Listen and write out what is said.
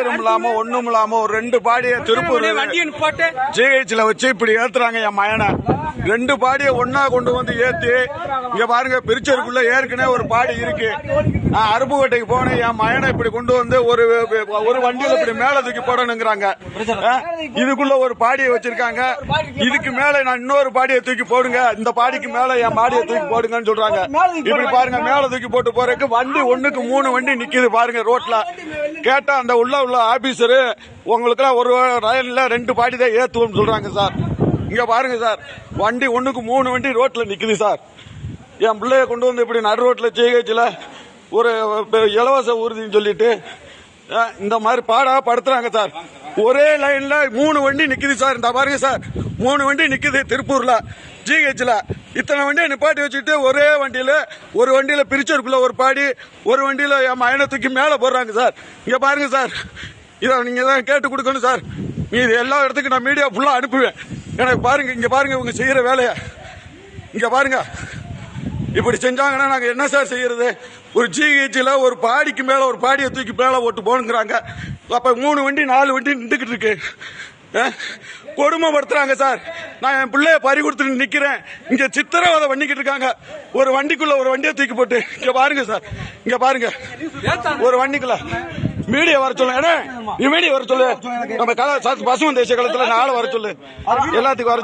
ஸ்ட்ரக்சரும் இல்லாம ஒண்ணும் இல்லாம ஒரு ரெண்டு பாடியை திருப்பூர் ஜிஹெச்ல வச்சு இப்படி ஏத்துறாங்க என் மயனை ரெண்டு பாடியை ஒன்னா கொண்டு வந்து ஏத்தி இங்க பாருங்க பிரிச்சருக்குள்ள ஏற்கனவே ஒரு பாடி இருக்கு. நான் அருப்புக்கோட்டைக்கு போனேன் என் மயனை இப்படி கொண்டு வந்து ஒரு ஒரு வண்டியில இப்படி மேல தூக்கி போடணுங்கிறாங்க. இதுக்குள்ள ஒரு பாடியை வச்சிருக்காங்க. இதுக்கு மேல நான் இன்னொரு பாடியை தூக்கி போடுங்க. இந்த பாடிக்கு மேல என் பாடியை தூக்கி போடுங்கன்னு சொல்றாங்க. இப்படி பாருங்க மேல தூக்கி போட்டு போறதுக்கு வண்டி ஒண்ணுக்கு மூணு வண்டி நிக்குது பாருங்க ரோட்ல. கேட்டா அந்த உள்ள உள்ள ஆபீசரு உங்களுக்கு ஒரு ரயில்ல ரெண்டு பாடி தான் ஏத்துவோம் சொல்றாங்க சார். இங்க பாருங்க சார் வண்டி ஒண்ணுக்கு மூணு வண்டி ரோட்ல நிக்குது சார். என் பிள்ளைய கொண்டு வந்து இப்படி நடு ரோட்ல ஜிஹெச்ல ஒரு இலவச ஊர்தின்னு சொல்லிட்டு இந்த மாதிரி பாடா படுத்துறாங்க சார். ஒரே லைன்ல மூணு வண்டி நிக்குது சார். இந்த பாருங்க சார் மூணு வண்டி நிற்குது திருப்பூரில் ஜிஹெச்சில் இத்தனை வண்டியை நிப்பாட்டி வச்சுட்டு ஒரே வண்டியில் ஒரு வண்டியில் பிரிச்சருக்குள்ள ஒரு பாடி ஒரு வண்டியில் என் மயனை தூக்கி மேலே போடுறாங்க சார். இங்கே பாருங்கள் சார். இதை நீங்கள் தான் கேட்டு கொடுக்கணும் சார். இது எல்லா இடத்துக்கும் நான் மீடியா ஃபுல்லாக அனுப்புவேன். எனக்கு பாருங்கள் இங்கே பாருங்கள் இவங்க செய்கிற வேலையை. இங்கே பாருங்க. இப்படி செஞ்சாங்கன்னா நாங்கள் என்ன சார் செய்யறது? ஒரு ஜிஹெச்சில் ஒரு பாடிக்கு மேலே ஒரு பாடியை தூக்கி மேலே ஓட்டு போனுங்கிறாங்க அப்போ மூணு வண்டி நாலு வண்டி நின்றுக்கிட்டு இருக்கு. கொடுமைப்படுத்துறாங்க சார். நான் என் பிள்ளைய பறி கொடுத்துட்டு நிக்கிறேன். இங்க சித்திரவதை பண்ணிக்கிட்டு இருக்காங்க. ஒரு வண்டிக்குள்ள ஒரு வண்டியை தூக்கி போட்டு இங்க பாருங்க சார். இங்க பாருங்க. ஒரு வண்டிக்குள்ள. மீடியா வர சொல்லு. மீடியா வர சொல்லு. நம்ம கல பசுமன் தேசிய காலத்துல நாளை வர சொல்லு. எல்லாத்துக்கும் வர